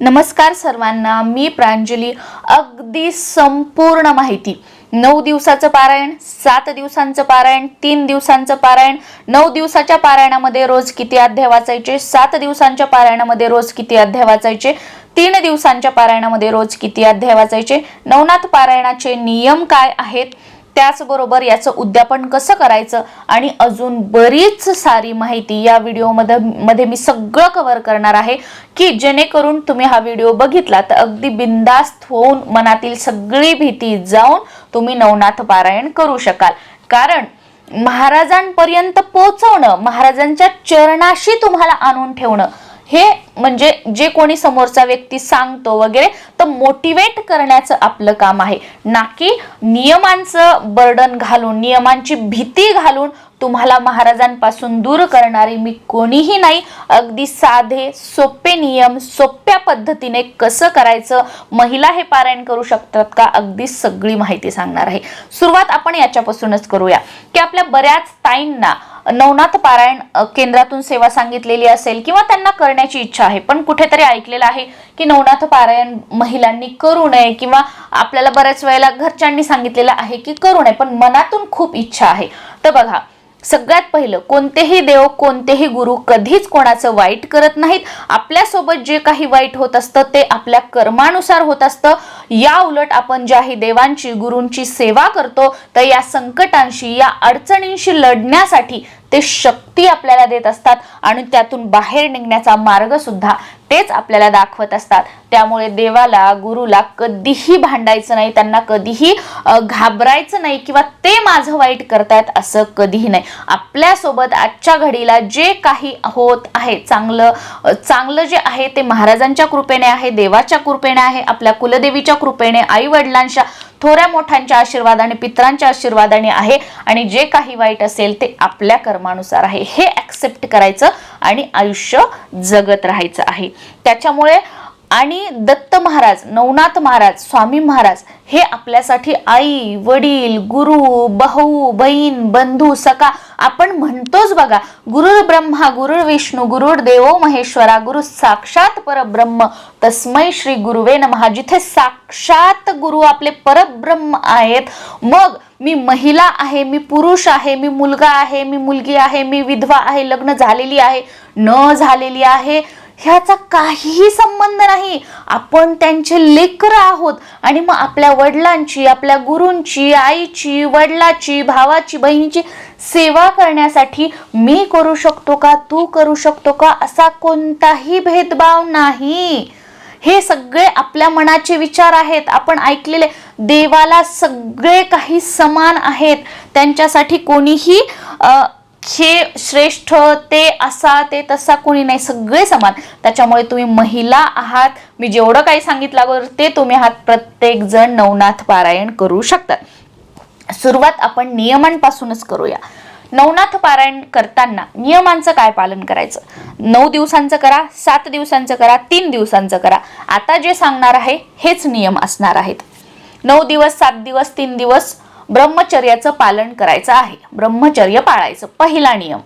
नमस्कार सर्वांना मी प्रांजली. अगदी संपूर्ण माहिती. नऊ दिवसाचं पारायण सात दिवसांचं पारायण तीन दिवसांचं पारायण नऊ दिवसाच्या पारायणामध्ये रोज किती अध्याय वाचायचे सात दिवसांच्या पारायणामध्ये रोज किती अध्याय वाचायचे तीन दिवसांच्या पारायणामध्ये रोज किती अध्याय वाचायचे नवनाथ पारायणाचे नियम काय आहेत त्याचबरोबर याचं उद्यापन कसं करायचं आणि अजून बरीच सारी माहिती या व्हिडिओमध्ये मध्ये मी सगळं कव्हर करणार आहे की जेणेकरून तुम्ही हा व्हिडिओ बघितला तर अगदी बिंदास्त होऊन मनातील सगळी भीती जाऊन तुम्ही नवनाथ पारायण करू शकाल. कारण महाराजांपर्यंत पोहोचवणं महाराजांच्या चरणाशी तुम्हाला आणून ठेवणं हे म्हणजे जे कोणी समोरचा व्यक्ती सांगतो वगैरे तर मोटिवेट करण्याचं आपलं काम आहे. ना की नियमांचं बर्डन घालून नियमांची भीती घालून तुम्हाला महाराजांपासून दूर करणारे मी कोणीही नाही. अगदी साधे सोपे नियम सोप्या पद्धतीने कसं करायचं महिला हे पारायण करू शकतात का अगदी सगळी माहिती सांगणार आहे. सुरुवात आपण याच्यापासूनच करूया. की आपल्या बऱ्याच ताईंना नवनाथ पारायण केंद्रातून सेवा सांगितलेली असेल किंवा त्यांना करण्याची इच्छा आहे पण कुठेतरी ऐकलेलं आहे की नवनाथ पारायण महिलांनी करू नये किंवा आपल्याला बऱ्याच वेळेला घरच्यांनी सांगितलेलं आहे की करू नये पण मनातून खूप इच्छा आहे. तर बघा सगळ्यात पहिलं कोणतेही देव कोणतेही गुरु कधीच कोणाचं वाईट करत नाहीत. आपल्यासोबत जे काही वाईट होत असतं ते आपल्या कर्मानुसार होत असतं. या उलट आपण ज्याही देवांची गुरूंची सेवा करतो तर या संकटांशी या अडचणींशी लढण्यासाठी ते शक्ती आपल्याला देत असतात आणि त्यातून बाहेर निघण्याचा मार्ग सुद्धा तेच आपल्याला दाखवत असतात. त्यामुळे देवाला गुरुला कधीही भांडायचं नाही त्यांना कधीही घाबरायचं नाही किंवा ते माझं वाईट करतायत असं कधीही नाही. आपल्यासोबत आजच्या घडीला जे काही होत आहे चांगलं चांगलं जे आहे ते महाराजांच्या कृपेने आहे देवाच्या कृपेने आहे आपल्या कुलदेवीच्या कृपेने आई वडिलांच्या थोड्या मोठ्यांच्या आशीर्वादाने पित्रांच्या आशीर्वादाने आहे. आणि जे काही वाईट असेल ते आपल्या कर्मानुसार आहे. हे ॲक्सेप्ट करायचं आणि आयुष्य जगत राहायचं आहे. त्याच्यामुळे आणि दत्त महाराज नवनाथ महाराज स्वामी महाराज हे आपल्यासाठी आई वडील गुरु भाऊ बहीण बंधू सखा आपण म्हणतोच बघा गुरुर ब्रह्मा गुरुर विष्णू गुरुर देवो महेश्वरा गुरु साक्षात परब्रह्म तस्मै श्री गुरुवे नमहा जिथे साक्षात गुरु आपले परब्रह्म आहेत मग मी महिला आहे मी पुरुष आहे मी मुलगा आहे मी मुलगी आहे मी विधवा आहे लग्न झालेली आहे न झालेली आहे ह्याचा काहीही संबंध नाही. आपण त्यांचे लेकर आहोत आणि मग आपल्या वडिलांची आपल्या गुरूंची आईची वडिलाची भावाची बहिणीची सेवा करण्यासाठी मी करू शकतो का तू करू शकतो का असा कोणताही भेदभाव नाही. हे सगळे आपल्या मनाचे विचार आहेत. आपण ऐकलेले देवाला सगळे काही समान आहेत. त्यांच्यासाठी कोणीही हे श्रेष्ठ ते असा ते तसा कोणी नाही. सगळे समान. त्याच्यामुळे तुम्ही महिला आहात. मी जेवढं काही सांगितलं अगोदर ते तुम्ही आहात. प्रत्येक जण नवनाथ पारायण करू शकतात सुरुवात आपण नियमांपासूनच करूया. नवनाथ पारायण करताना नियमांचं काय पालन करायचं? नऊ दिवसांचं करा सात दिवसांचं करा तीन दिवसांचं करा. आता जे सांगणार आहे हेच नियम असणार आहेत. नऊ दिवस सात दिवस तीन दिवस ब्रह्मचर्याचं पालन करायचं आहे. ब्रह्मचर्य पाळायचं पहिला नियम.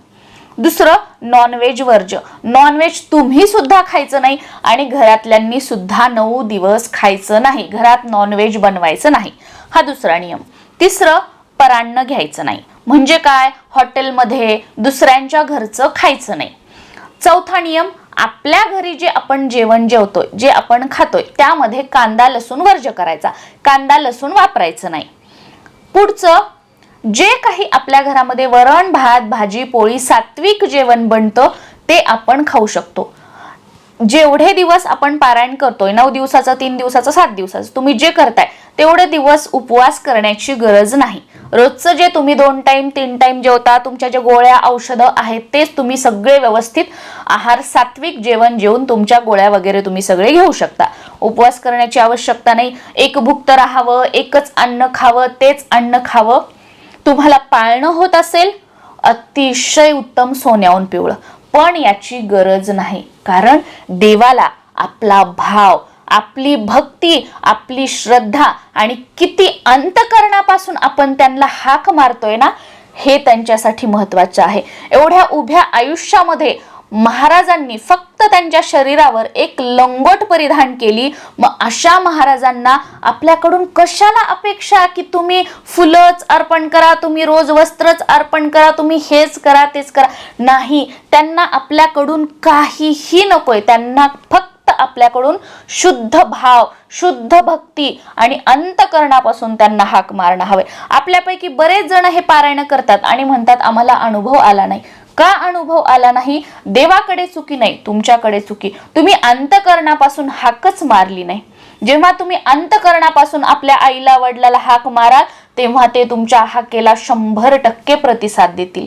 दुसरं नॉनव्हेज वर्ज्य नॉनव्हेज तुम्ही सुद्धा खायचं नाही आणि घरातल्यांनी सुद्धा नऊ दिवस खायचं नाही. घरात नॉनव्हेज बनवायचं नाही. हा दुसरा नियम. तिसरं परान्न घ्यायचं नाही. म्हणजे काय? हॉटेलमध्ये दुसऱ्यांच्या घरचं खायचं नाही. चौथा नियम आपल्या घरी जे आपण जेवण जेवतोय जे आपण खातोय त्यामध्ये कांदा लसूण वर्ज करायचा. कांदा लसूण वापरायचं नाही. पुढचं जे काही आपल्या घरामध्ये वरण भात भाजी पोळी सात्विक जेवण बनतं ते आपण खाऊ शकतो. जेवढे दिवस आपण पारायण करतोय नऊ दिवसाचं तीन दिवसाचं सात दिवसाचं तुम्ही जे करताय तेवढे दिवस उपवास करण्याची गरज नाही. रोजचं जे तुम्ही दोन टाइम तीन टाइम जेवता तुमच्या ज्या गोळ्या औषधं आहेत तेच तुम्ही सगळे व्यवस्थित आहार सात्विक जेवण जेवून तुमच्या गोळ्या वगैरे तुम्ही सगळे घेऊ शकता. उपवास करण्याची आवश्यकता नाही. एक भुक्त राहावं एकच अन्न खावं तेच अन्न खावं. तुम्हाला पाळणं होत असेल अतिशय उत्तम सोन्याहून पिवळं. पण याची गरज नाही. कारण देवाला आपला भाव आपली भक्ती आपली श्रद्धा आणि किती अंतकरणापासून आपण त्यांना हाक मारतोय ना हे त्यांच्यासाठी महत्वाचं आहे. एवढ्या उभ्या आयुष्यामध्ये महाराजांनी फक्त त्यांच्या शरीरावर एक लंगोट परिधान केली. मग अशा महाराजांना आपल्याकडून कशाला अपेक्षा की तुम्ही फुलंच अर्पण करा तुम्ही रोज वस्त्रच अर्पण करा तुम्ही हेच करा तेच करा? नाही त्यांना आपल्याकडून काहीही नकोय. त्यांना फक्त आपल्याकडून शुद्ध भाव शुद्ध भक्ती आणि अंतकरणापासून त्यांना हाक मारणं हवे आपल्यापैकी बरेच जण हे पारायण करतात आणि म्हणतात आम्हाला अनुभव आला नाही. का अनुभव आला नाही? देवाकडे चुकी नाही तुमच्याकडे चुकी. तुम्ही अंतकरणापासून हाकच मारली नाही. जेव्हा तुम्ही अंतकरणापासून आपल्या आईला वडिलाला हाक माराल तेव्हा ते तुमच्या हाकेला शंभर टक्के प्रतिसाद देतील.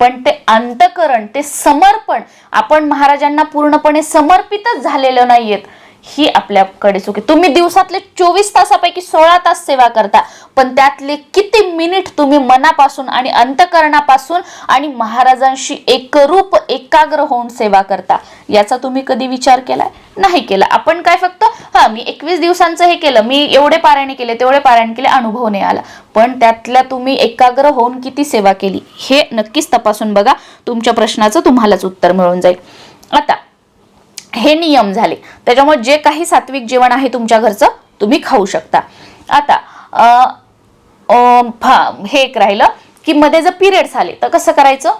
पण ते अंतकरण ते समर्पण आपण महाराजांना पूर्णपणे समर्पितच झालेलं नाहीयेत. ही आपल्याकडे चुकी तुम्ही दिवसातले चोवीस तासापैकी सोळा तास सेवा करता पण त्यातले किती मिनिट तुम्ही मनापासून आणि अंतकरणापासून आणि महाराजांशी एकरूप एकाग्र होऊन सेवा करता याचा तुम्ही कधी विचार केलाय? नाही केला. आपण काय फक्त हा मी एकवीस दिवसांचं हे केलं मी एवढे पारायण केले तेवढे पारायण केले अनुभव नाही आला. पण त्यातल्या तुम्ही एकाग्र होऊन किती सेवा केली हे नक्कीच तपासून बघा. तुमच्या प्रश्नाचं तुम्हालाच उत्तर मिळून जाईल. आता हे नियम झाले. त्याच्यामुळे जे काही सात्विक जेवण आहे तुमच्या घरचं तुम्ही खाऊ शकता. आता अं, अं, हे एक राहिलं की मध्ये जर पिरियड्स आले तर कसं करायचं?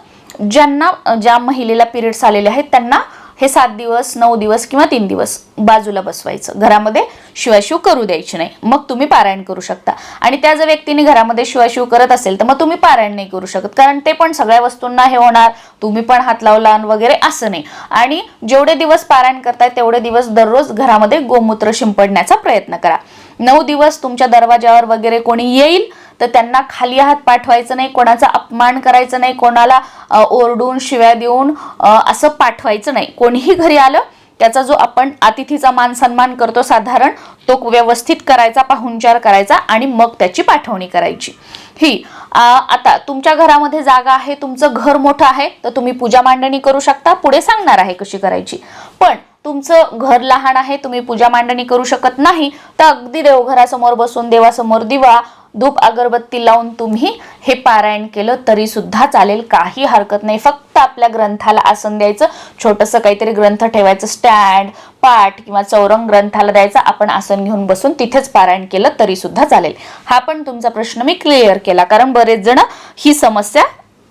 ज्यांना ज्या महिलेला पिरियड्स आलेले आहेत त्यांना हे सात दिवस नऊ दिवस किंवा तीन दिवस बाजूला बसवायचं. घरामध्ये शिवाशिव करू द्यायची नाही. मग तुम्ही पारायण करू शकता. आणि त्या जर व्यक्तीने घरामध्ये शिवाशिव करत असेल तर मग तुम्ही पारायण नाही करू शकत. कारण ते पण सगळ्या वस्तूंना हे होणार. तुम्ही पण हात लावला वगैरे असं नाही. आणि जेवढे दिवस पारायण करताय तेवढे दिवस दररोज घरामध्ये गोमूत्र शिंपडण्याचा प्रयत्न करा. नऊ दिवस तुमच्या दरवाजावर वगैरे कोणी येईल तर त्यांना खाली हात पाठवायचं नाही कोणाचा अपमान करायचं नाही कोणाला ओरडून शिव्या देऊन असं पाठवायचं नाही. कोणीही घरी आलं त्याचा जो आपण अतिथीचा मान सन्मान करतो साधारण तो व्यवस्थित करायचा पाहुणचार करायचा आणि मग त्याची पाठवणी करायची. ही आ, आता तुमच्या घरामध्ये जागा आहे तुमचं घर मोठं आहे तर तुम्ही पूजा मांडणी करू शकता पुढे सांगणार आहे कशी करायची. पण तुमचं घर लहान आहे तुम्ही पूजा मांडणी करू शकत नाही तर अगदी देवघरासमोर बसून देवासमोर दिवा धूप अगरबत्ती लावून तुम्ही हे पारायण केलं तरी सुद्धा चालेल. काही हरकत नाही. फक्त आपल्या ग्रंथाला आसन द्यायचं. छोटंसं काहीतरी ग्रंथ ठेवायचं. स्टँड पाठ किंवा चौरंग ग्रंथाला द्यायचा. आपण आसन घेऊन बसून तिथेच पारायण केलं तरी सुद्धा चालेल. हा पण तुमचा प्रश्न मी क्लिअर केला. कारण बरेच जण ही समस्या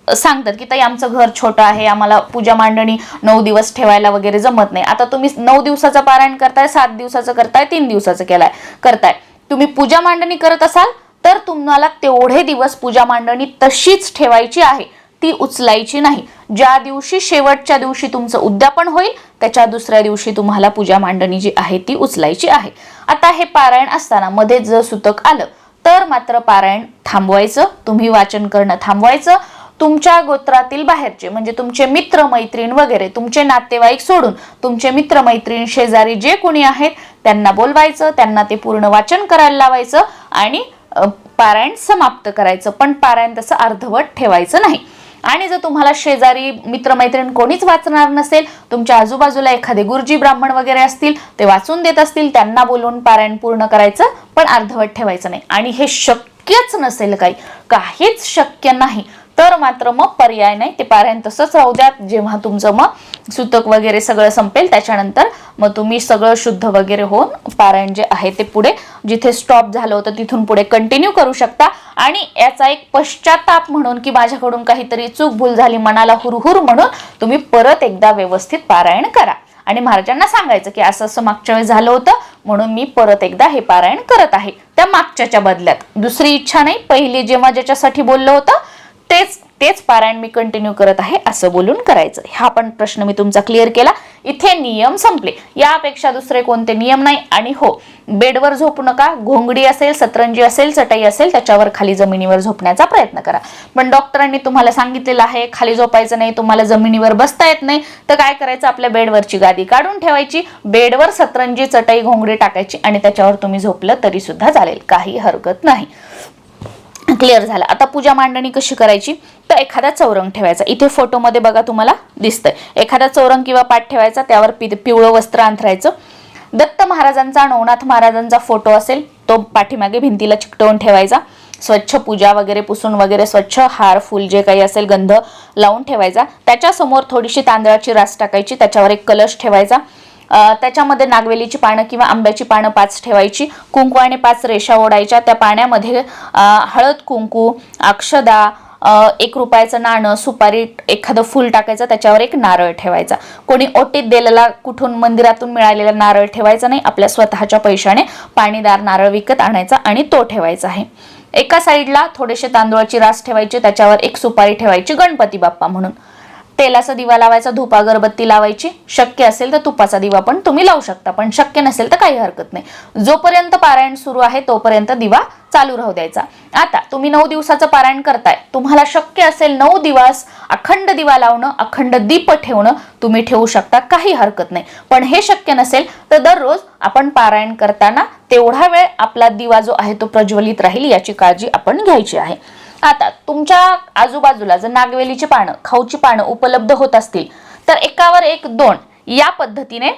सांगतात की ताई आमचं घर छोटं आहे. आम्हाला पूजा मांडणी नऊ दिवस ठेवायला वगैरे जमत नाही. आता तुम्ही नऊ दिवसाचं पारायण करताय सात दिवसाचं करताय तीन दिवसाचं केलाय करताय. तुम्ही पूजा मांडणी करत असाल तर तुम्हाला तेवढे दिवस पूजा मांडणी तशीच ठेवायची आहे. ती उचलायची नाही. ज्या दिवशी शेवटच्या दिवशी तुमचं उद्यापन होईल त्याच्या दुसऱ्या दिवशी तुम्हाला पूजा मांडणी जी आहे ती उचलायची आहे. आता हे पारायण असताना मध्ये जर सुतक आलं तर मात्र पारायण थांबवायचं तुम्ही वाचन करणं थांबवायचं. तुमच्या गोत्रातील बाहेरचे म्हणजे तुमचे मित्र मैत्रीण वगैरे तुमचे नातेवाईक सोडून तुमचे मित्र मैत्रीण शेजारी जे कोणी आहेत त्यांना बोलवायचं त्यांना ते पूर्ण वाचन करायला लावायचं आणि पारायण समाप्त करायचं पण पारायण तसं अर्धवट ठेवायचं नाही. आणि जर तुम्हाला शेजारी मित्रमैत्रीण कोणीच वाचणार नसेल तुमच्या आजूबाजूला एखादे गुरुजी ब्राह्मण वगैरे असतील ते वाचून देत असतील त्यांना बोलून पारायण पूर्ण करायचं पण अर्धवट ठेवायचं नाही. आणि हे शक्यच नसेल काही. काहीच शक्य नाही. तर मात्र मग पर्याय नाही ते पारायण तसंच राहू द्या जेव्हा तुमचं मग सुतक वगैरे सगळं संपेल त्याच्यानंतर मग तुम्ही सगळं शुद्ध वगैरे होऊन पारायण जे आहे ते पुढे जिथे स्टॉप झालं होतं तिथून पुढे कंटिन्यू करू शकता. आणि याचा एक पश्चाताप म्हणून की माझ्याकडून काहीतरी चूक भूल झाली मनाला हुरहुर म्हणून तुम्ही परत एकदा व्यवस्थित पारायण करा. आणि महाराजांना सांगायचं की असं असं मागच्या वेळेस झालं होतं म्हणून मी परत एकदा हे पारायण करत आहे. त्या मागच्याच्या बदल्यात. दुसरी इच्छा नाही. पहिली जेव्हा ज्याच्यासाठी बोललं होतं तेच तेच पारायण मी कंटिन्यू करत आहे असं बोलून करायचं. हा पण प्रश्न मी तुमचा क्लिअर केला. इथे नियम संपले. यापेक्षा दुसरे कोणते नियम नाही? आणि हो बेडवर झोपू नका. घोंगडी असेल सतरंजी असेल चटई असेल त्याच्यावर खाली जमिनीवर झोपण्याचा प्रयत्न करा. पण डॉक्टरांनी तुम्हाला सांगितलेलं आहे खाली झोपायचं नाही तुम्हाला जमिनीवर बसता येत नाही. तर काय करायचं? आपल्या बेडवरची गादी काढून ठेवायची. बेडवर सतरंजी चटई घोंगडी टाकायची आणि त्याच्यावर तुम्ही झोपलं तरी सुद्धा चालेल. काही हरकत नाही. क्लिअर झालं. आता पूजा मांडणी कशी करायची? तर एखादा चौरंग ठेवायचा. इथे फोटोमध्ये बघा तुम्हाला दिसतंय. एखादा चौरंग किंवा पाठ ठेवायचा त्यावर पि पिवळं वस्त्र अंथरायचं. दत्त महाराजांचा नवनाथ महाराजांचा फोटो असेल तो पाठीमागे भिंतीला चिकटवून ठेवायचा. स्वच्छ पूजा वगैरे पुसून वगैरे स्वच्छ हार फुल जे काही असेल गंध लावून ठेवायचा. त्याच्यासमोर थोडीशी तांदळाची रास टाकायची त्याच्यावर एक कलश ठेवायचा. त्याच्यामध्ये नागवेलीची पानं किंवा आंब्याची पानं पाच ठेवायची कुंकवाने पाच रेषा ओढायच्या त्या पाण्यामध्ये हळद कुंकू अक्षदा एक रुपयाचं नाणं सुपारी एखादं फूल टाकायचं त्याच्यावर एक नारळ ठेवायचा. कोणी ओटीत दिलेला कुठून मंदिरातून मिळालेला नारळ ठेवायचा नाही आपल्या स्वतःच्या पैशाने पाणीदार नारळ विकत आणायचा आणि तो ठेवायचा आहे. एका साईडला थोडेसे तांदूळाची रास ठेवायची त्याच्यावर एक सुपारी ठेवायची गणपती बाप्पा म्हणून. तेलाचा दिवा लावायचा धूप अगरबत्ती लावायची. शक्य असेल तर तुपाचा दिवा पण तुम्ही लावू शकता पण शक्य नसेल तर काही हरकत नाही. जोपर्यंत पारायण सुरू आहे तोपर्यंत दिवा चालू राहू द्यायचा. आता तुम्ही नऊ दिवसाचं पारायण करताय. तुम्हाला शक्य असेल नऊ दिवस अखंड दिवा लावणं अखंड दीप ठेवणं तुम्ही ठेवू शकता काही हरकत नाही. पण हे शक्य नसेल तर दररोज आपण पारायण करताना तेवढा वेळ आपला दिवा जो आहे तो प्रज्वलित राहील याची काळजी आपण घ्यायची आहे. आता तुमच्या आजूबाजूला जर नागवेलीची पानं खाऊची पानं उपलब्ध होत असतील तर एकावर एक दोन या पद्धतीने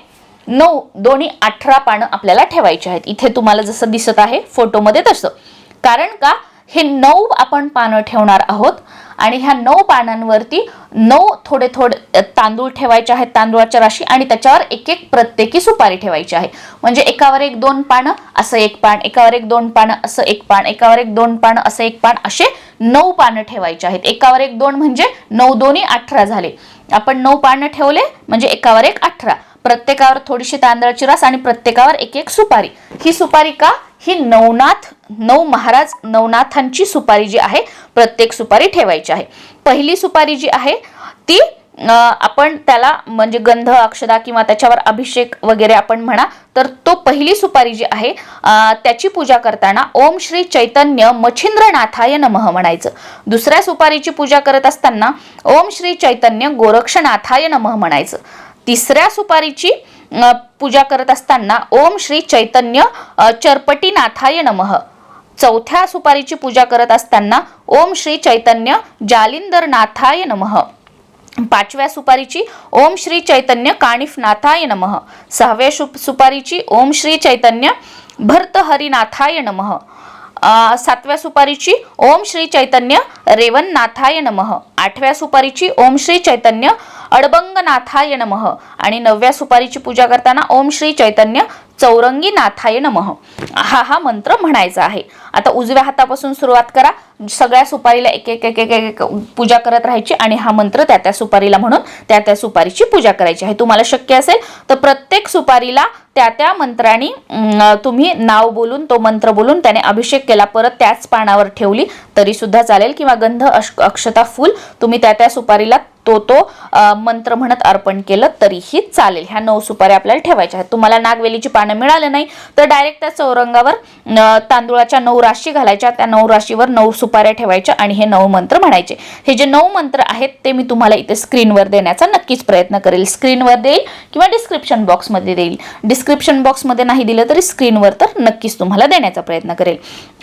नऊ दोन्ही अठरा पानं आपल्याला ठेवायची आहेत. इथे तुम्हाला जसं दिसत आहे फोटोमध्ये तसं. कारण का? हे नऊ आपण पानं ठेवणार आहोत. आणि ह्या नऊ पानांवरती नऊ थोडे थोडे तांदूळ ठेवायचे आहेत तांदूळाच्या राशी आणि त्याच्यावर एक एक प्रत्येकी सुपारी ठेवायची आहे. म्हणजे एकावर एक दोन पानं असं एक पान एकावर एक दोन पानं असं एक पान एकावर एक दोन पानं असं एक पान असे नऊ पानं ठेवायचे आहेत. एकावर एक दोन म्हणजे नऊ दोन्ही अठरा झाले. आपण नऊ पानं ठेवले म्हणजे एकावर एक अठरा. प्रत्येकावर थोडीशी तांदळाची रास आणि प्रत्येकावर एक एक सुपारी. ही सुपारी का? ही नवनाथ नऊ महाराज नवनाथांची सुपारी जी आहे प्रत्येक सुपारी ठेवायची आहे. पहिली सुपारी जी आहे ती आपण त्याला म्हणजे गंध अक्षदा किंवा त्याच्यावर अभिषेक वगैरे आपण म्हणा तर तो पहिली सुपारी जी आहे त्याची पूजा करताना ओम श्री चैतन्य मच्छिंद्रनाथाय नमः म्हणायचं. दुसऱ्या सुपारीची पूजा करत असताना ओम श्री चैतन्य गोरक्षनाथाय नमः म्हणायचं. तिसऱ्या सुपारीची पूजा करत असताना ओम श्री चैतन्य चरपटीनाथाय नमः. चौथ्या सुपारीची पूजा करत असताना ओम श्री चैतन्य जालिंदरनाथाय नमः. पाचव्या सुपारीची ओम श्री चैतन्य काणिफनाथाय नमः. सहाव्या सु सुपारीची ओम श्री चैतन्य भर्तहरिनाथाय नमः. सातव्या सुपारीची ओम श्री चैतन्य रेवणनाथाय नमः. आठव्या सुपारीची ओम श्री चैतन्य अडबंगनाथाय नमः. आणि नवव्या सुपारीची पूजा करताना ओम श्री चैतन्य चौरंगी नाथाय नमः. हा हा मंत्र म्हणायचा आहे. आता उजव्या हातापासून सुरुवात करा. सगळ्या सुपारीला एक एक एक एक एक पूजा करत राहायची आणि हा मंत्र त्या त्या सुपारीला म्हणून त्या त्या सुपारीची पूजा करायची आहे. तुम्हाला शक्य असेल तर प्रत्येक सुपारीला त्या त्या मंत्राने तुम्ही नाव बोलून तो मंत्र बोलून त्याने अभिषेक केला. परत त्याच पानावर ठेवली तरी सुद्धा चालेल. किंवा गंध अक्षता फूल तुम्ही त्या त्या सुपारीला तो तो मंत्र म्हणत अर्पण केलं तरीही चालेल. ह्या नऊ सुपाऱ्या आपल्याला ठेवायच्या आहेत. तुम्हाला नागवेलीची पानं मिळाली नाही तर डायरेक्ट त्या चौरंगावर तांदुळाच्या तांदूळाच्या नऊ राशी घालायच्या. त्या नऊ राशीवर नऊ सुपाऱ्या ठेवायच्या आणि हे नऊ मंत्र म्हणायचे. हे जे नऊ मंत्र आहेत ते मी तुम्हाला इथे स्क्रीनवर देण्याचा नक्कीच प्रयत्न करेल. स्क्रीनवर देईल किंवा डिस्क्रिप्शन बॉक्समध्ये देईल. डिस्क्रिप्शन बॉक्समध्ये नाही दिलं तरी स्क्रीनवर तर नक्कीच तुम्हाला देण्याचा प्रयत्न करेल.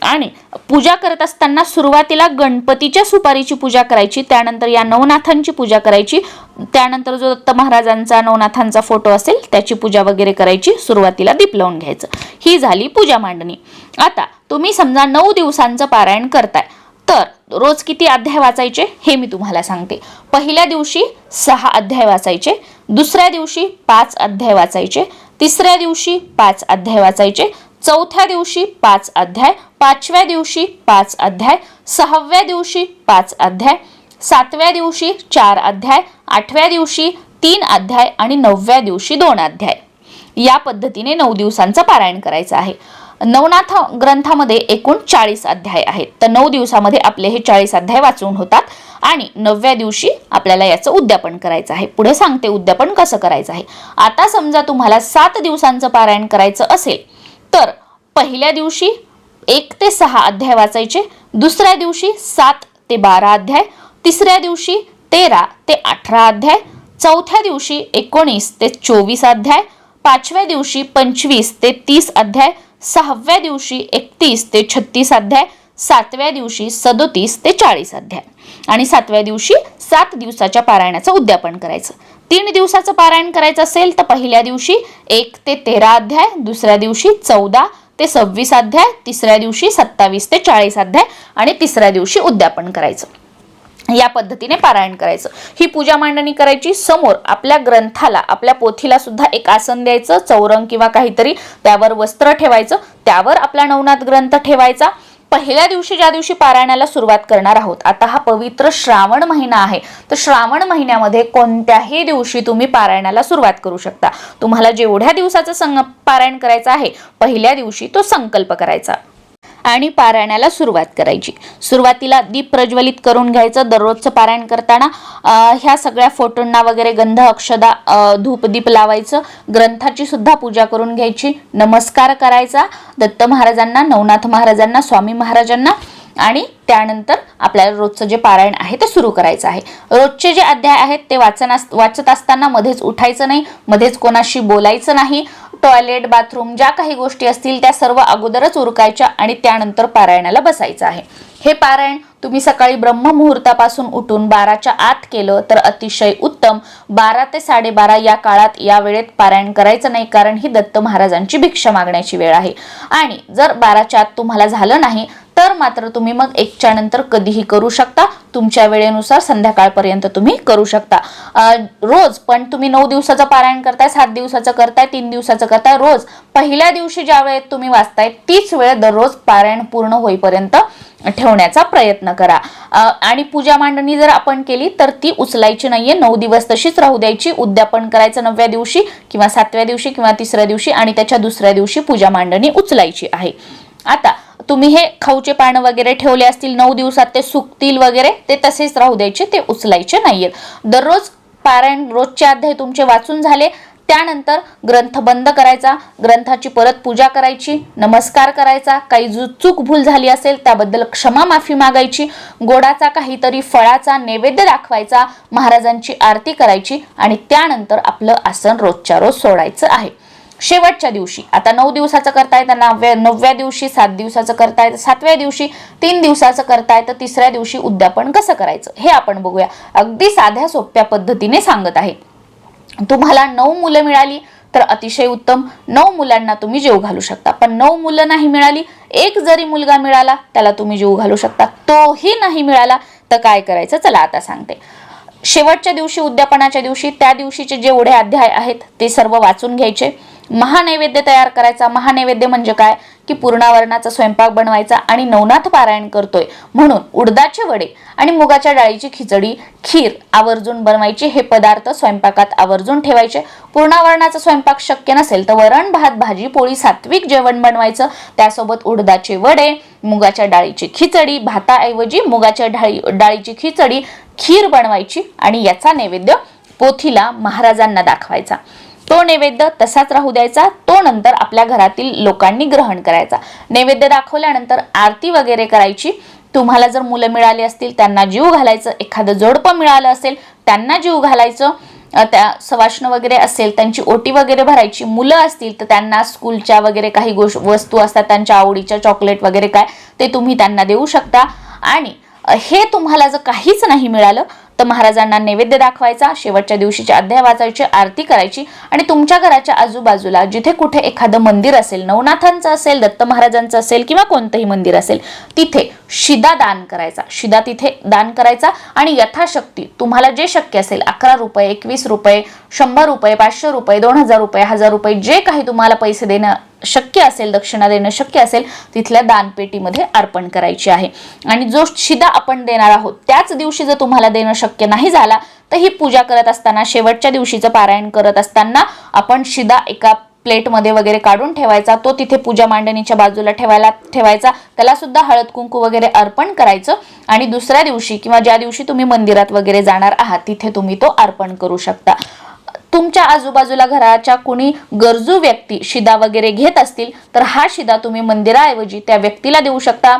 आणि पूजा करत असताना सुरुवातीला गणपतीच्या सुपारीची पूजा करायची त्यानंतर या नवनाथांची पूजा करायची. त्यानंतर जो दत्त महाराजांचा नवनाथांचा फोटो असेल त्याची पूजा वगैरे करायची. सुरुवातीला दीप लावून घ्यायचं. ही झाली पूजा मांडणी. आता तुम्ही समजा नऊ दिवसांचं पारायण करताय. तर रोज किती अध्याय वाचायचे? हे मी तुम्हाला सांगते. पहिल्या दिवशी सहा अध्याय वाचायचे. दुसऱ्या दिवशी पाच अध्याय वाचायचे. तिसऱ्या दिवशी पाच अध्याय वाचायचे. चौथ्या दिवशी पाच अध्याय. पाचव्या दिवशी पाच अध्याय. सहाव्या दिवशी पाच अध्याय. सातव्या दिवशी चार अध्याय आठव्या दिवशी तीन अध्याय आणि नवव्या दिवशी दोन अध्याय. या पद्धतीने नऊ दिवसांचं पारायण करायचं आहे. नवनाथ ग्रंथामध्ये एकूण चाळीस अध्याय आहेत. तर नऊ दिवसामध्ये आपले हे चाळीस अध्याय वाचून होतात आणि नवव्या दिवशी आपल्याला याचं उद्यापन करायचं आहे. पुढे सांगते उद्यापन कसं करायचं आहे. आता समजा तुम्हाला सात दिवसांचं पारायण करायचं असेल तर पहिल्या दिवशी एक ते सहा अध्याय वाचायचे दुसऱ्या दिवशी सात ते बारा अध्याय तिसऱ्या दिवशी तेरा ते अठरा अध्याय चौथ्या दिवशी एकोणीस ते चोवीस अध्याय पाचव्या दिवशी पंचवीस ते तीस अध्याय सहाव्या दिवशी एकतीस ते छत्तीस अध्याय सातव्या दिवशी सदोतीस ते चाळीस अध्याय. आणि सातव्या दिवशी सात दिवसाच्या पारायणाचं उद्यापन करायचं. तीन दिवसाचं पारायण करायचं असेल तर पहिल्या दिवशी एक ते तेरा अध्याय दुसऱ्या दिवशी चौदा ते सव्वीस अध्याय तिसऱ्या दिवशी सत्तावीस ते चाळीस अध्याय आणि तिसऱ्या दिवशी उद्यापन करायचं. या पद्धतीने पारायण करायचं. ही पूजा मांडणी करायची समोर आपल्या ग्रंथाला आपल्या पोथीला सुद्धा एक आसन द्यायचं चौरंग किंवा काहीतरी त्यावर वस्त्र ठेवायचं त्यावर आपला नवनाथ ग्रंथ ठेवायचा. पहिल्या दिवशी ज्या दिवशी पारायणाला सुरुवात करणार आहोत आता हा पवित्र श्रावण महिना आहे. तर श्रावण महिन्यामध्ये कोणत्याही दिवशी तुम्ही पारायणाला सुरुवात करू शकता. तुम्हाला जेवढ्या दिवसाचं संग पारायण करायचं आहे पहिल्या दिवशी तो संकल्प करायचा. आणि पारायणाला सुरुवात करायची. सुरुवातीला दीप प्रज्वलित करून घ्यायचं. दररोजचं पारायण करताना ह्या सगळ्या फोटोंना वगैरे गंध अक्षदा धूपदीप लावायचं. ग्रंथाची सुद्धा पूजा करून घ्यायची. नमस्कार करायचा. दत्त महाराजांना नवनाथ महाराजांना स्वामी महाराजांना आणि त्यानंतर आपल्याला रोजचं जे पारायण आहे ते सुरू करायचं आहे. रोजचे जे अध्याय आहेत ते वाचन वाचत असताना मध्येच उठायचं नाही. मध्येच कोणाशी बोलायचं नाही. टॉयलेट बाथरूम ज्या काही गोष्टी असतील त्या सर्व अगोदरच उरकायच्या आणि त्यानंतर पारायणाला बसायचं आहे. हे पारायण तुम्ही सकाळी ब्रह्ममुहूर्तापासून उठून बाराच्या आत केलं तर अतिशय उत्तम. बारा ते साडेबारा या काळात या वेळेत पारायण करायचं नाही कारण ही दत्त महाराजांची भिक्षा मागण्याची वेळ आहे. आणि जर बाराच्या आत तुम्हाला झालं नाही तर मात्र तुम्ही मग एकच्या नंतर कधीही करू शकता. तुमच्या वेळेनुसार संध्याकाळपर्यंत तुम्ही करू शकता. रोज पण तुम्ही नऊ दिवसाचं पारायण करताय सात दिवसाचं करताय तीन दिवसाचं करताय रोज पहिल्या दिवशी ज्या वेळेत तुम्ही वाचताय तीच वेळ दररोज पारायण पूर्ण होईपर्यंत ठेवण्याचा प्रयत्न करा. आणि पूजा मांडणी जर आपण केली तर ती उचलायची नाहीये. नऊ दिवस तशीच राहू द्यायची. उद्यापन करायचं नवव्या दिवशी किंवा सातव्या दिवशी किंवा तिसऱ्या दिवशी आणि त्याच्या दुसऱ्या दिवशी पूजा मांडणी उचलायची आहे. आता तुम्ही हे खाऊचे पानं वगैरे ठेवले असतील नऊ दिवसात ते सुकतील वगैरे ते तसेच राहू द्यायचे ते उचलायचे नाहीयेत. दररोज पारायण रोजचे अध्याय तुमचे वाचून झाले त्यानंतर ग्रंथ बंद करायचा ग्रंथाची परत पूजा करायची नमस्कार करायचा काही जु चूक भूल झाली असेल त्याबद्दल क्षमा माफी मागायची गोडाचा काहीतरी फळाचा नैवेद्य दाखवायचा महाराजांची आरती करायची आणि त्यानंतर आपलं आसन रोजच्या रोज सोडायचं आहे. शेवटच्या दिवशी. आता नऊ दिवसाचं करताय तर नवव्या नवव्या दिवशी सात दिवसाचं करताय तर सातव्या दिवशी तीन दिवसाचं करताय तर तिसऱ्या दिवशी उद्यापन कसं करायचं? हे आपण बघूया. अगदी साध्या सोप्या पद्धतीने सांगत आहे. तुम्हाला नऊ मुलं मिळाली तर अतिशय उत्तम. नऊ मुलांना तुम्ही जेव घालू शकता. पण नऊ मुलं नाही मिळाली एक जरी मुलगा मिळाला त्याला तुम्ही जीव घालू शकता. तोही नाही मिळाला तर काय करायचं? चला आता सांगते. शेवटच्या दिवशी उद्यापनाच्या दिवशी त्या दिवशीचे जेवढे अध्याय आहेत ते सर्व वाचून घ्यायचे. महानैवेद्य तयार करायचा. महानैवेद्य म्हणजे काय? की पूर्णावरणाचा स्वयंपाक बनवायचा आणि नवनाथ पारायण करतोय. म्हणून उडदाचे वडे आणि मुगाच्या डाळीची खिचडी खीर आवर्जून बनवायची. हे पदार्थ स्वयंपाकात आवर्जून ठेवायचे. पूर्णावरणाचा स्वयंपाक शक्य नसेल तर वरण भात भाजी पोळी सात्विक जेवण बनवायचं. त्यासोबत उडदाचे वडे मुगाच्या डाळीची खिचडी भाताऐवजी मुगाच्या डाळी डाळीची खिचडी खीर बनवायची आणि याचा नैवेद्य पोथीला महाराजांना दाखवायचा. तो नैवेद्य तसाच राहू द्यायचा तो नंतर आपल्या घरातील लोकांनी ग्रहण करायचा. नैवेद्य दाखवल्यानंतर आरती वगैरे करायची. तुम्हाला जर मुलं मिळाली असतील त्यांना जीव घालायचं एखादं जोडपं मिळालं असेल त्यांना जीव घालायचं. त्या सवाष्ण वगैरे असेल त्यांची ओटी वगैरे भरायची. मुलं असतील तर त्यांना स्कूलच्या वगैरे काही गोष्ट वस्तू असतात त्यांच्या आवडीच्या चॉकलेट वगैरे काय ते तुम्ही त्यांना देऊ शकता. आणि हे तुम्हाला जर काहीच नाही मिळालं तर महाराजांना नैवेद्य दाखवायचा शेवटच्या दिवशीचे अध्याय वाचायची आरती करायची आणि तुमच्या घराच्या आजूबाजूला जिथे कुठे एखादं मंदिर असेल नवनाथांचं असेल दत्त महाराजांचं असेल किंवा कोणतंही मंदिर असेल तिथे शिदा दान करायचा. शिदा तिथे दान करायचा आणि यथाशक्ती तुम्हाला जे शक्य असेल अकरा रुपये एकवीस रुपये शंभर रुपये पाचशे रुपये दोन हजार रुपये हजार रुपये जे काही तुम्हाला पैसे देणं शक्य असेल दक्षिणा देणं शक्य असेल तिथल्या दानपेटीमध्ये अर्पण करायची आहे. आणि जो शिदा आपण देणार आहोत त्याच दिवशी जर तुम्हाला देणं शक्य नाही झाला तर ही पूजा करत असताना शेवटच्या दिवशीचं पारायण करत असताना आपण शिदा एका प्लेटमध्ये वगैरे काढून ठेवायचा तो तिथे पूजा मांडणीच्या बाजूला ठेवायला ठेवायचा. त्याला सुद्धा हळद कुंकू वगैरे अर्पण करायचं. आणि दुसऱ्या दिवशी किंवा ज्या दिवशी तुम्ही मंदिरात वगैरे जाणार आहात तिथे तुम्ही तो अर्पण करू शकता. तुमच्या आजूबाजूला घराच्या कुणी गरजू व्यक्ती शिदा वगैरे घेत असतील तर हा शिदा तुम्ही मंदिराऐवजी त्या व्यक्तीला देऊ शकता.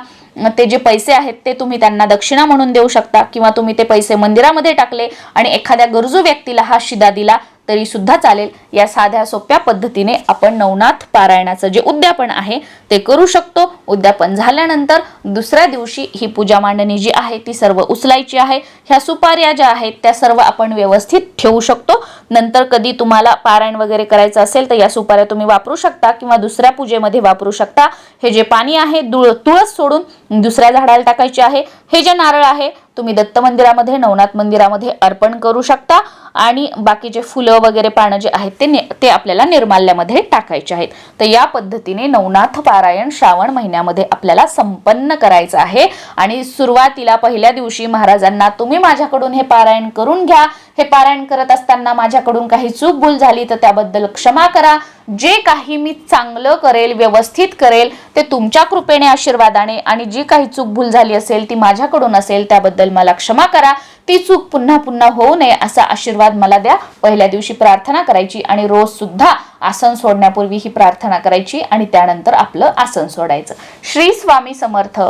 ते जे पैसे आहेत ते तुम्ही त्यांना दक्षिणा म्हणून देऊ शकता किंवा तुम्ही ते पैसे मंदिरामध्ये टाकले आणि एखाद्या गरजू व्यक्तीला हा शिदा दिला तरी सुद्धा चालेल. या साध्या सोप्या पद्धतीने आपण नवनाथ पारायणाचं जे उद्यापन आहे ते करू शकतो. उद्यापन झाल्यानंतर दुसऱ्या दिवशी ही पूजा मांडणी जी आहे ती सर्व उचलायची आहे. ह्या सुपाऱ्या ज्या आहेत त्या सर्व आपण व्यवस्थित ठेवू शकतो. नंतर कधी तुम्हाला पारायण वगैरे करायचं असेल तर या सुपाऱ्या तुम्ही वापरू शकता किंवा दुसऱ्या पूजेमध्ये वापरू शकता. हे जे पाणी आहे दुळ तुळस सोडून दुसऱ्या झाडाला टाकायचे आहे. हे जे नारळ आहे तुम्ही दत्त मंदिरामध्ये नवनाथ मंदिरामध्ये अर्पण करू शकता. आणि बाकीचे फुलं वगैरे पानं जे आहेत ते ते आपल्याला निर्माल्यामध्ये टाकायचे आहेत. तर या पद्धतीने नवनाथ पारायण श्रावण महिन्यामध्ये आपल्याला संपन्न करायचं आहे. आणि सुरुवातीला पहिल्या दिवशी महाराजांना तुम्ही माझ्याकडून हे पारायण करून घ्या. हे पारायण करत असताना माझ्याकडून काही चूक भूल झाली तर त्याबद्दल क्षमा करा. जे काही मी चांगलं करेल व्यवस्थित करेल ते तुमच्या कृपेने आशीर्वादाने आणि जी काही चूक भूल झाली असेल ती माझ्याकडून असेल त्याबद्दल मला क्षमा करा. ती चूक पुन्हा पुन्हा होऊ नये असा आशीर्वाद मला द्या. पहिल्या दिवशी प्रार्थना करायची आणि रोज सुद्धा आसन सोडण्यापूर्वी ही प्रार्थना करायची आणि त्यानंतर आपलं आसन सोडायचं. श्री स्वामी समर्थ.